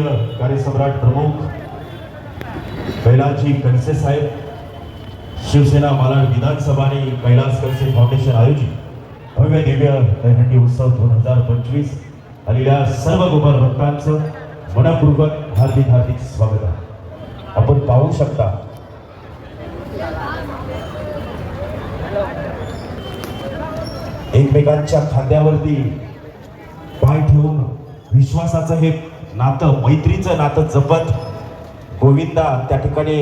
माननीय कार्यसम्राट प्रमुख कैलासजी कणसे साहेब शिवसेना मालाड विधानसभा आणि कैलास कणसे फाउंडेशन आयोजित भव्य दिव्य दहीहंडी उत्सव दोन हजार पंचवीस आलेल्या सर्व गोपाल भक्तांचं मनपूर्वक हार्दिक हार्दिक स्वागत आहे. आपण पाहू शकता एकमेकांच्या खांद्यावरती पाय ठेवून विश्वासाचं हे नातं मैत्रीचं नातं जपत गोविंदा त्या ठिकाणी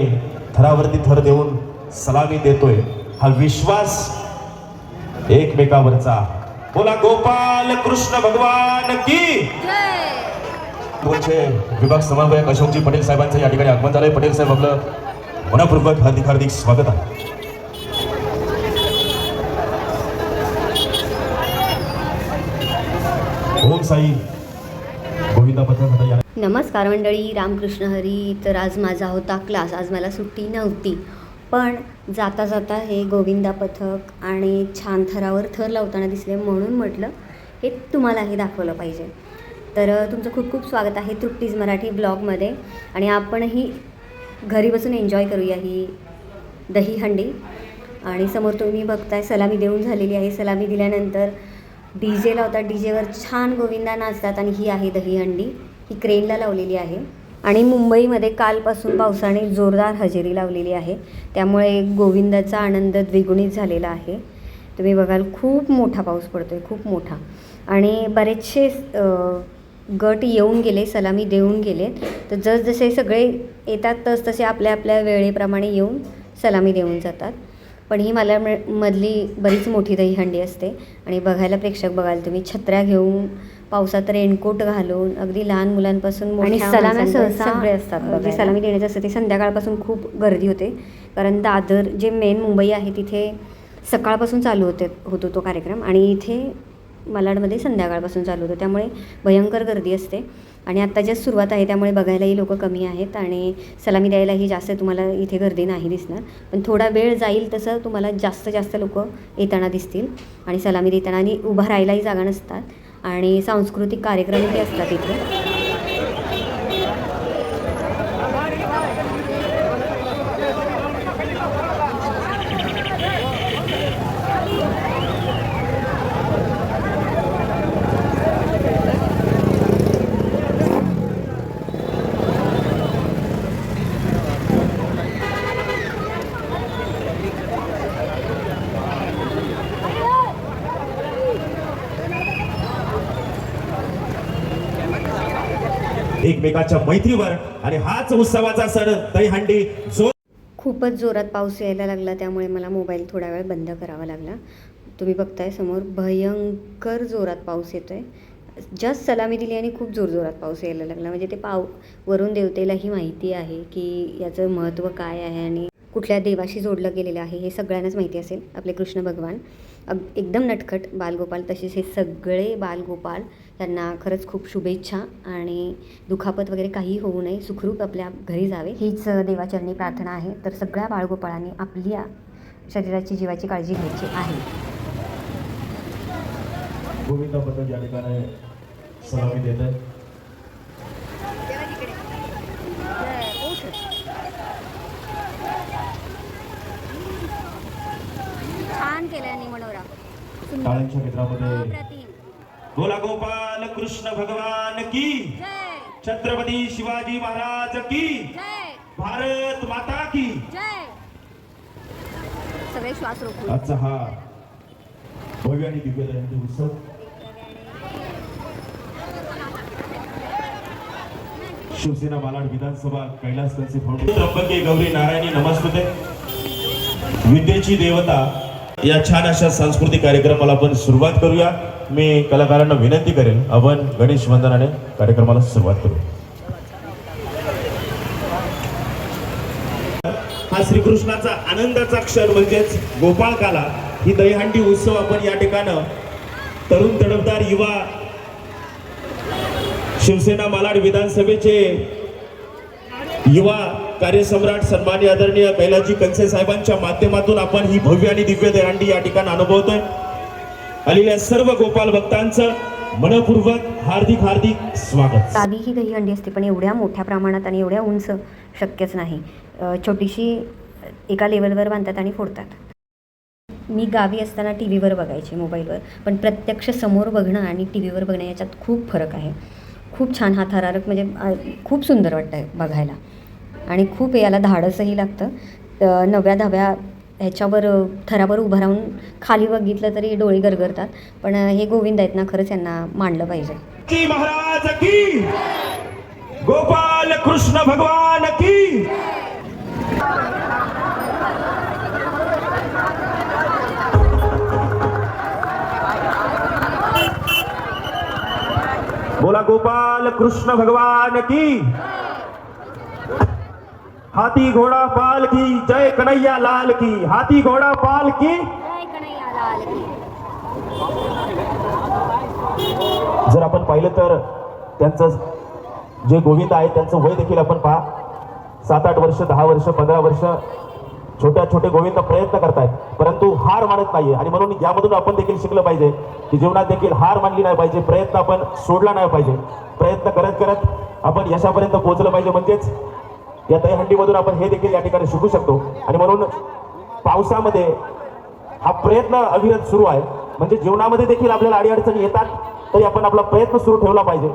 थरावरती थर देऊन सलामी देतोय. हा विश्वास एकमेकावरचा. बोला गोपाल कृष्ण भगवान की? तुमचे विभाग समन्वयक अशोकजी पटेल साहेबांचं या ठिकाणी आगमन झालंय. पटेल साहेब आपलं मनपूर्वक हार्दिक हार्दिक स्वागत आहे. ओम साई गोविंदा पथक आता या नमस्कार मंडळी रामकृष्ण हरी. तर आज माझा होता क्लास आज मला सुट्टी नव्हती. पण जाता जाता हे गोविंदा पथक आणि छान थरावर थर लावताना दिसले म्हणून म्हटलं हे तुम्हालाही दाखवलं पाहिजे. तर तुमचं खूप खूप स्वागत आहे तृप्तीज मराठी ब्लॉगमध्ये. आणि आपणही घरी बसून एन्जॉय करूया ही दहीहंडी. आणि समोर तुम्ही बघताय सलामी देऊन झालेली आहे. सलामी दिल्यानंतर डी जे लावतात. डी जेवर छान गोविंदा नाचतात आणि ही आहे दहीहंडी ही क्रेनला लावलेली आहे. आणि मुंबईमध्ये कालपासून पावसाने जोरदार हजेरी लावलेली आहे. त्यामुळे गोविंदाचा आनंद द्विगुणित झालेला आहे. तुम्ही बघाल खूप मोठा पाऊस पडतो आहे खूप मोठा. आणि बरेचसे गट येऊन गेले सलामी देऊन गेले. तर जसजसे सगळे येतात तसतसे आपल्या आपल्या वेळेप्रमाणे येऊन सलामी देऊन जातात. पण ही मला मधली बरीच मोठी दहीहंडी असते. आणि बघायला प्रेक्षक बघाल तुम्ही छत्र्या घेऊन पावसात रेनकोट घालून अगदी लहान मुलांपासून आणि सलाम्या सहसा सगळे असतात सलामी देण्याचं असतं ते संध्याकाळपासून खूप गर्दी होते. कारण दादर जे मेन मुंबई आहे तिथे सकाळपासून चालू होते होतो तो कार्यक्रम. आणि इथे मालाडमध्ये संध्याकाळपासून चालू होतं. त्यामुळे भयंकर गर्दी असते. आणि आत्ता जस्ट सुरुवात आहे त्यामुळे बघायलाही लोक कमी आहेत आणि सलामी द्यायलाही जास्त तुम्हाला इथे गर्दी नाही दिसणार. पण थोडा वेळ जाईल तसं तुम्हाला जास्त जास्त लोक येताना दिसतील आणि सलामी देताना आणि उभा राहायलाही जागा नसतात. आणि सांस्कृतिक कार्यक्रमही असतात इथे. एकमेकाच्या मैत्रीवर. आणि हाच उत्सवाचा सण दहीहंडी जो खूपच जोरात पाऊस यायला लागला त्यामुळे मला मोबाईल थोडा वेळ बंद करावा लागला. तुम्ही बघताय समोर भयंकर जोरात पाऊस येतो आहे जस्ट सलामी दिली आणि खूप जोरजोरात पाऊस यायला लागला. म्हणजे ते पाव वरून देवतेलाही माहिती आहे की याचं महत्त्व काय आहे आणि कुठल्या देवाशी जोडलं गेलेलं आहे हे सगळ्यांनाच माहिती असेल. आपले कृष्ण भगवान. अग एकदम नटखट बालगोपाल तसेच हे सगळे बालगोपाल त्यांना खरंच खूप शुभेच्छा आणि दुखापत वगैरे काही होऊ नये. सुखरूप आपल्या घरी जावे. हीच देवाचरणी प्रार्थना आहे. तर सगळ्या बाळगोपाळांनी आपल्या शरीराची जीवाची काळजी घ्यायची आहे. गोविंदा पथक या ठिकाणी सलामी देत आहे छान केलं मनोरा टाळ्यांच्या मित्रामध्ये बोला गोपाल कृष्ण भगवान की। छत्रपती शिवाजी महाराज की। भारत माता की। सगळे श्वास आजचा हा भव्य आणि दिव्य जयंती उत्सव. शिवसेना मालाड विधानसभा कैलास फाउंडेशन त्र्यंबके गौरी नारायणी नमस्ते. विद्येची देवता या छान अशा सांस्कृतिक कार्यक्रमाला आपण सुरुवात करूया. मी कलाकारांना विनंती करेन आपण गणेश वंदनाने कार्यक्रमाला सुरुवात करू. हा श्रीकृष्णाचा आनंदाचा क्षण म्हणजेच गोपाळकाला ही दहीहंडी उत्सव आपण या ठिकाणं तरुण तडफदार युवा शिवसेना मालाड विधानसभेचे युवा कार्यसम्राट सन्मान्य आदरणीय कैलाजी कंसे साहेबांच्या माध्यमातून आपण ही भव्य आणि दिव्य दहीहंडी या ठिकाणी अनुभवतोय. आलेल्या सर्व गोपाल भक्तांचं मनपूर्वक हार्दिक हार्दिक स्वागत. साधी ही दहीहंडी असते पण एवढ्या मोठ्या प्रमाणात आणि एवढ्या उंच शक्यच नाही. छोटीशी एका लेवलवर बांधतात आणि फोडतात. मी गावी असताना टी व्हीवर बघायचे मोबाईलवर पण प्रत्यक्ष समोर बघणं आणि टी व्हीवर बघणं याच्यात खूप फरक आहे. खूप छान हा थरारक म्हणजे खूप सुंदर वाटतं आहे बघायला. आणि खूप याला धाडसही लागतं. नव्या धाव्या ह्याच्यावर थरावर उभं राहून खाली बघितलं तरी डोळे गरगरतात. पण हे गोविंद आहेत ना खरंच यांना मांडलं पाहिजे. की महाराज की? गोपाल कृष्ण भगवान की? बोला गोपाल कृष्ण भगवान की? हाथी घोड़ा पाल की जय कन्हैया लाल की। हाथी घोड़ा पाल की। जर आपण पाहिलं तर त्यांचं जे गोविंद आहे त्यांचं वय देखील आपण पहा. सात आठ वर्ष दहा वर्ष पंधरा वर्ष छोट्या छोटे गोविंद प्रयत्न करतायत. परंतु हार मानत नाहीये. आणि म्हणून यामधून आपण देखील शिकलं पाहिजे की जीवनात देखील हार मानली नाही पाहिजे प्रयत्न आपण सोडला नाही पाहिजे. प्रयत्न करत करत आपण यशापर्यंत पोहोचलं पाहिजे. म्हणजेच या दहीहंडीमधून आपण हे देखील या ठिकाणी शिकू शकतो. आणि म्हणून पावसामध्ये हा प्रयत्न अविरत सुरू आहे. म्हणजे जीवनामध्ये देखील आपल्याला अडीअडचणी येतात तरी आपण आपला प्रयत्न सुरू ठेवला पाहिजे.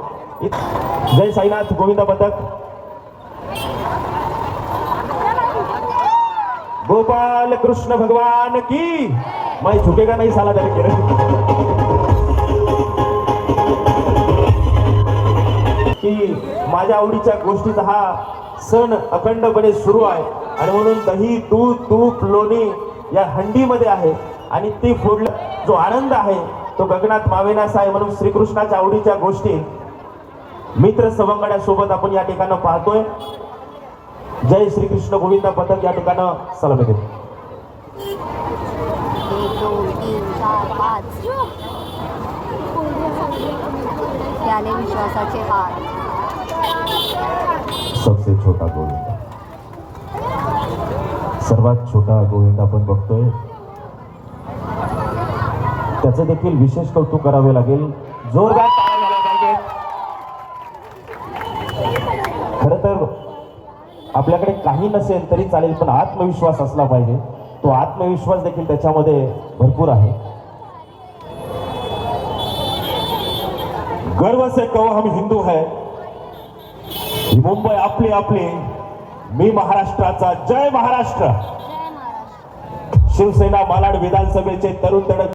जय साईनाथ गोविंद पथक गोपाल कृष्ण भगवान की मैं झुकेगा नाही साला त्याने केलं? की माझ्या आवडीच्या गोष्टीचा हा सण अखंडपणे सुरू आहे. आणि म्हणून दही दूध तूप लोणी या हंडीमध्ये आहे. आणि ती फोडलं जो आनंद आहे तो गगनात मावेनास आहे म्हणून श्रीकृष्णाच्या आवडीच्या गोष्टी. मित्र सवंगड्यासोबत आपण या ठिकाणं पाहतोय. जय श्रीकृष्ण गोविंद पथक या ठिकाणं सलाम येते विश्वासाचे हात. सबसे छोटा गोविंद। सर्वात छोटा गोविंद आपण बघतोय। त्याचं देखील विशेष कौतुक करावे लागेल. जोरदार खर तर आपल्याकडे काही नसेल तरी चालेल पण आत्मविश्वास असला पाहिजे. तो आत्मविश्वास देखील त्याच्यामध्ये भरपूर आहे. गर्व से कहो हम हिंदू है। ही मुंबई आपली आपली. मी महाराष्ट्राचा जय महाराष्ट्र. शिवसेना मालाड विधानसभेचे तरुण तडक